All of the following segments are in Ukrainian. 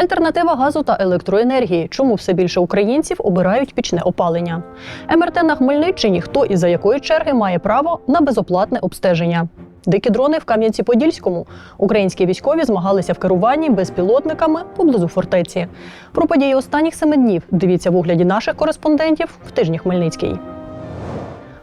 Альтернатива газу та електроенергії. Чому все більше українців обирають пічне опалення? МРТ на Хмельниччині. Хто і за якої черги має право на безоплатне обстеження? Дикі дрони в Кам'янці-Подільському. Українські військові змагалися в керуванні безпілотниками поблизу фортеці. Про події останніх семи днів дивіться в огляді наших кореспондентів в тижні Хмельницький.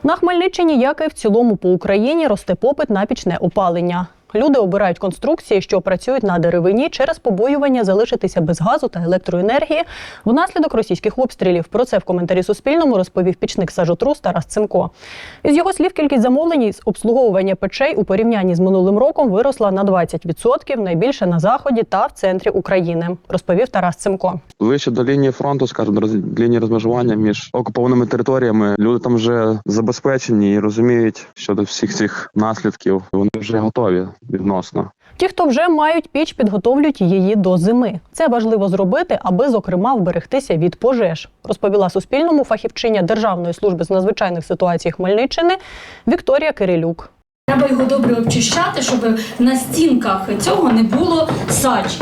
На Хмельниччині, як і в цілому по Україні, росте попит на пічне опалення. Люди обирають конструкції, що працюють на деревині через побоювання залишитися без газу та електроенергії внаслідок російських обстрілів. Про це в коментарі Суспільному розповів пічник сажотрус Тарас Цимко. Із його слів, кількість замовлень з обслуговування печей у порівнянні з минулим роком виросла на 20%, найбільше на заході та в центрі України, розповів Тарас Цимко. Ближче до лінії фронту, скажімо, роз- лінії розмежування між окупованими територіями. Люди там вже забезпечені і розуміють щодо всіх цих наслідків. Вони вже готові відносно. Ті, хто вже мають піч, підготовлюють її до зими. Це важливо зробити, аби зокрема вберегтися від пожеж, розповіла Суспільному фахівчиня Державної служби з надзвичайних ситуацій Хмельниччини Вікторія Кирилюк. Треба його добре обчищати, щоб на стінках цього не було сач.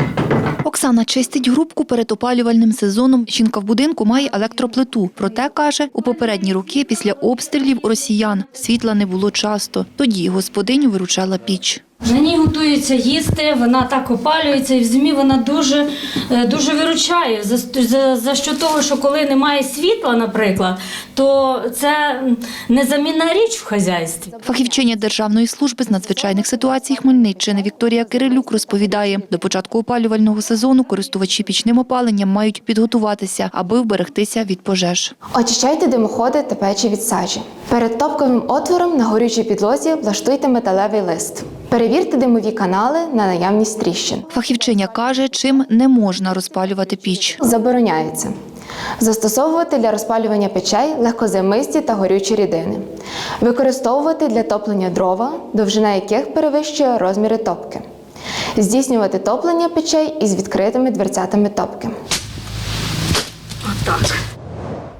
Оксана чистить грубку перед опалювальним сезоном. Жінка в будинку має електроплиту. Проте каже, у попередні роки після обстрілів росіян світла не було часто. Тоді господиню виручала піч. На ній готується їсти, вона так опалюється, і в зимі вона дуже, е, дуже виручає. За, за, за що того, що коли немає світла, наприклад, то це незамінна річ в хазяйстві. Фахівчиня Державної служби з надзвичайних ситуацій Хмельниччини Вікторія Кирилюк розповідає, до початку опалювального сезону користувачі пічним опаленням мають підготуватися, аби вберегтися від пожеж. Очищайте димоходи та печі від сажі. Перед топковим отвором на горючій підлозі влаштуйте металевий лист. Перевірте димові канали на наявність тріщин. Фахівчиня каже, чим не можна розпалювати піч. Забороняється. Застосовувати для розпалювання печей легкозаймисті та горючі рідини. Використовувати для топлення дрова, довжина яких перевищує розміри топки. Здійснювати топлення печей із відкритими дверцятами топки.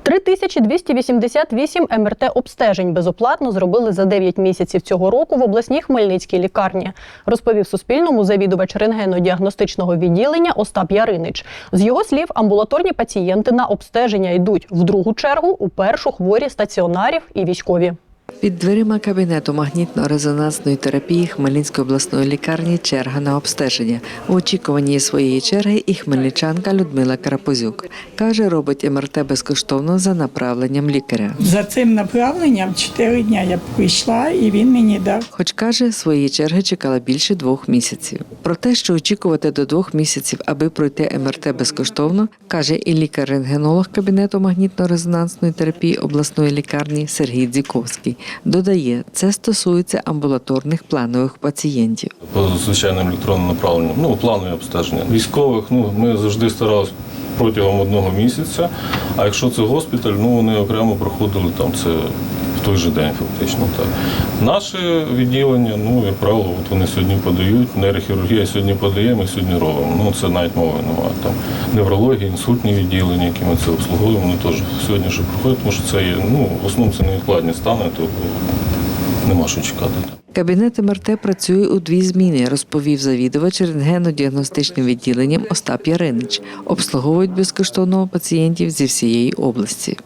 3288 МРТ обстежень безоплатно зробили за 9 місяців цього року в обласній Хмельницькій лікарні, розповів Суспільному завідувач рентгено-діагностичного відділення Остап Яринич. З його слів, амбулаторні пацієнти на обстеження йдуть в другу чергу, у першу хворі стаціонарів і військові. Під дверима кабінету магнітно-резонансної терапії Хмельницької обласної лікарні черга на обстеження. В очікуванні своєї черги і хмельничанка Людмила Карапозюк. Каже, робить МРТ безкоштовно за направленням лікаря. За цим направленням чотири дня я прийшла, і він мені дав. Хоч каже, своєї черги чекала більше двох місяців. Про те, що очікувати до двох місяців, аби пройти МРТ безкоштовно, каже і лікар-рентгенолог кабінету магнітно-резонансної терапії обласної лікарні Сергій Дзіковський. Додає, це стосується амбулаторних планових пацієнтів. по звичайним електронним направленням, ну, планові обстеження. Військових ну, ми завжди старалися протягом одного місяця, а якщо це госпіталь, ну вони окремо проходили там це в той же день, фактично. Так. Наше відділення, ну, як правило, от вони сьогодні подають, нейрохірургія сьогодні подає, ми сьогодні робимо. Ну, це навіть мови немає. Там неврологія, інсультні відділення, які ми це обслуговуємо, вони теж сьогодні ще проходять, тому що це є, ну, в основному це невідкладні стани, то нема що чекати. Кабінет МРТ працює у дві зміни, розповів завідувач рентгенно-діагностичним відділенням Остап Яринич. Обслуговують безкоштовно пацієнтів зі всієї області.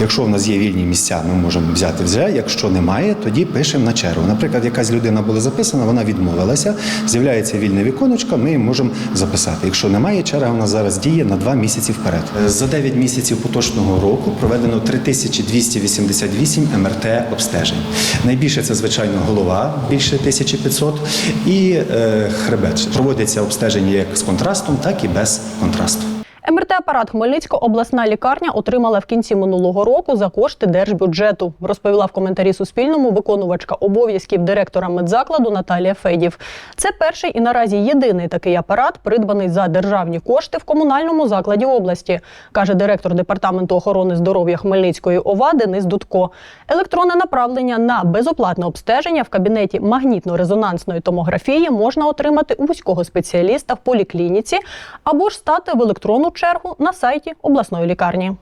Якщо в нас є вільні місця, ми можемо взяти вже. Якщо немає, тоді пишемо на чергу. Наприклад, якась людина була записана, вона відмовилася. З'являється вільне віконечко, ми можемо записати. Якщо немає, черга у нас зараз діє на два місяці вперед. За 9 місяців поточного року проведено 3288 МРТ обстежень. Найбільше це звичайно голова, більше 1500, і е, хребет. Проводяться обстеження як з контрастом, так і без контрасту. МРТ-апарат Хмельницька обласна лікарня отримала в кінці минулого року за кошти держбюджету, розповіла в коментарі Суспільному виконувачка обов'язків директора медзакладу Наталія Федів. Це перший і наразі єдиний такий апарат, придбаний за державні кошти в комунальному закладі області, каже директор департаменту охорони здоров'я Хмельницької ОВА Денис Дудко. Електронне направлення на безоплатне обстеження в кабінеті магнітно-резонансної томографії можна отримати у вузького спеціаліста в поліклініці або ж стати в електронну чергу на сайті обласної лікарні.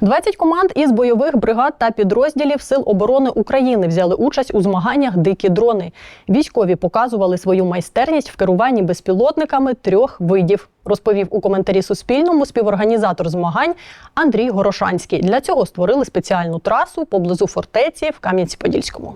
20 команд із бойових бригад та підрозділів Сил оборони України взяли участь у змаганнях Дикі дрони. Військові показували свою майстерність в керуванні безпілотниками трьох видів. Розповів у коментарі Суспільному співорганізатор змагань Андрій Горошанський. Для цього створили спеціальну трасу поблизу фортеці в Кам'янці-Подільському.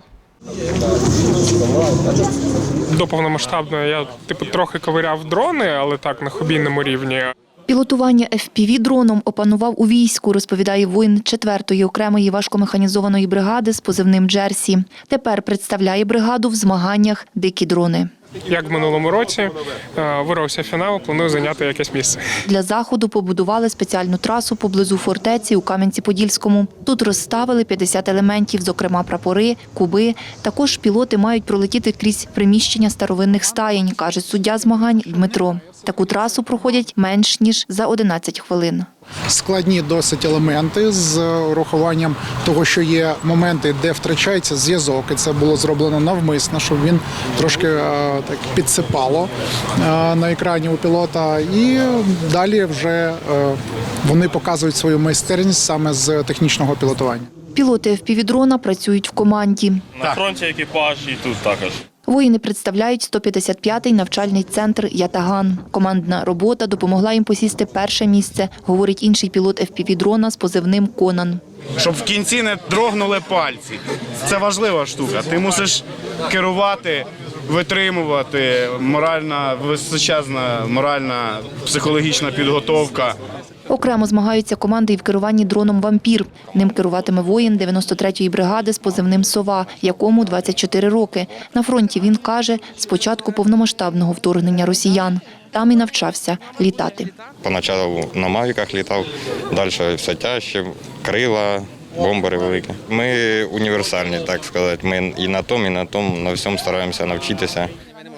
До повномасштабної я типу трохи ковиряв дрони, але так на хобійному рівні. Пілотування FPV дроном опанував у війську, розповідає воїн 4-ї окремої важкомеханізованої бригади з позивним Джерсі. Тепер представляє бригаду в змаганнях дикі дрони. Як в минулому році е, вирвався фінал, планую зайняти якесь місце. Для заходу побудували спеціальну трасу поблизу фортеці у Кам'янці-Подільському. Тут розставили 50 елементів, зокрема прапори, куби. Також пілоти мають пролетіти крізь приміщення старовинних стаєнь, каже суддя змагань Дмитро. Таку трасу проходять менш ніж за 11 хвилин. Складні досить елементи з урахуванням того, що є моменти, де втрачається зв'язок, і це було зроблено навмисно, щоб він трошки е, так підсипало е, на екрані у пілота. І далі вже е, вони показують свою майстерність саме з технічного пілотування. Пілоти FPV-дрона працюють в команді. На фронті екіпаж і тут також. Воїни представляють 155-й навчальний центр Ятаган. Командна робота допомогла їм посісти перше місце, говорить інший пілот FPV-дрона з позивним Конан. Щоб в кінці не дрогнули пальці. Це важлива штука. Ти мусиш керувати, витримувати, моральна, височезна моральна, психологічна підготовка. Окремо змагаються команди і в керуванні дроном «Вампір». Ним керуватиме воїн 93-ї бригади з позивним «Сова», якому 24 роки. На фронті він каже, з початку повномасштабного вторгнення росіян. Там і навчався літати. Поначалу на мавіках літав, далі все тяжче, крила, бомбери великі. Ми універсальні, так сказати. Ми і на тому, і на тому, на всьому стараємося навчитися.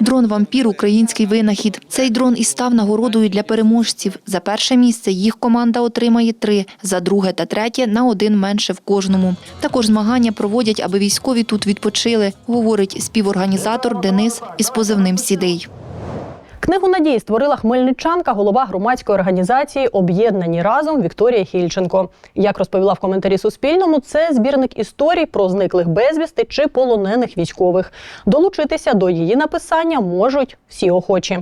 Дрон «Вампір» – український винахід. Цей дрон і став нагородою для переможців. За перше місце їх команда отримає три, за друге та третє – на один менше в кожному. Також змагання проводять, аби військові тут відпочили, говорить співорганізатор Денис із позивним «Сідий». Книгу надії створила хмельничанка, голова громадської організації Об'єднані разом Вікторія Хільченко. Як розповіла в коментарі Суспільному, це збірник історій про зниклих безвісти чи полонених військових. Долучитися до її написання можуть всі охочі.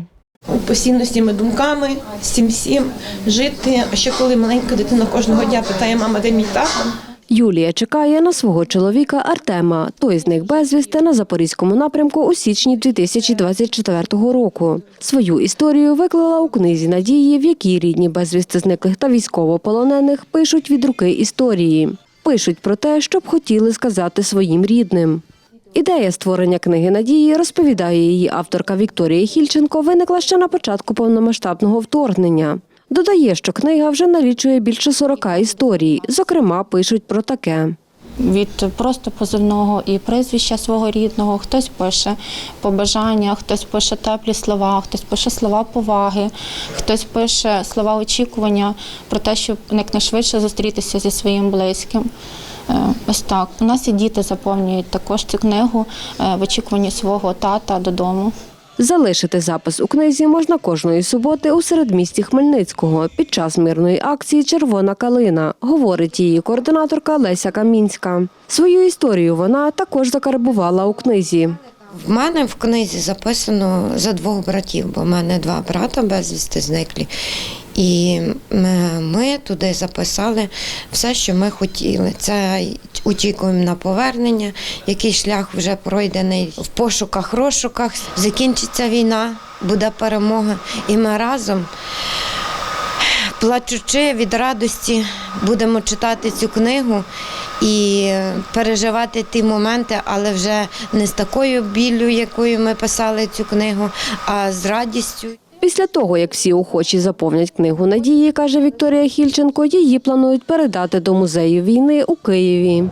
постійно з цими думками, цим всім жити. Ще коли маленька дитина кожного дня питає, мама, де мій тато? Юлія чекає на свого чоловіка Артема. Той зник безвісти на запорізькому напрямку у січні 2024 року. Свою історію виклала у книзі Надії, в якій рідні безвісти зниклих та військовополонених пишуть від руки історії. Пишуть про те, що б хотіли сказати своїм рідним. Ідея створення книги Надії, розповідає її авторка Вікторія Хільченко, виникла ще на початку повномасштабного вторгнення. Додає, що книга вже налічує більше 40 історій. Зокрема, пишуть про таке. від просто позивного і прізвища свого рідного. Хтось пише побажання, хтось пише теплі слова, хтось пише слова поваги, хтось пише слова очікування про те, щоб якнайшвидше зустрітися зі своїм близьким. Е, Ось так. У нас і діти заповнюють також цю книгу е, в очікуванні свого тата додому. Залишити запис у книзі можна кожної суботи у середмісті Хмельницького під час мирної акції Червона калина, говорить її координаторка Леся Камінська. Свою історію вона також закарбувала у книзі. В мене в книзі записано за двох братів, бо в мене два брата безвісти зниклі. І ми- туди записали все, що ми хотіли. Це очікуємо на повернення, який шлях вже пройдений в пошуках, розшуках. Закінчиться війна, буде перемога. І ми разом, плачучи від радості, будемо читати цю книгу і переживати ті моменти, але вже не з такою біллю, якою ми писали цю книгу, а з радістю. Після того, як всі охочі заповнять книгу Надії, каже Вікторія Хільченко, її планують передати до музею війни у Києві.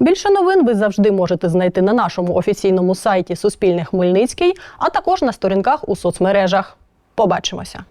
Більше новин ви завжди можете знайти на нашому офіційному сайті Суспільне Хмельницький, а також на сторінках у соцмережах. Побачимося.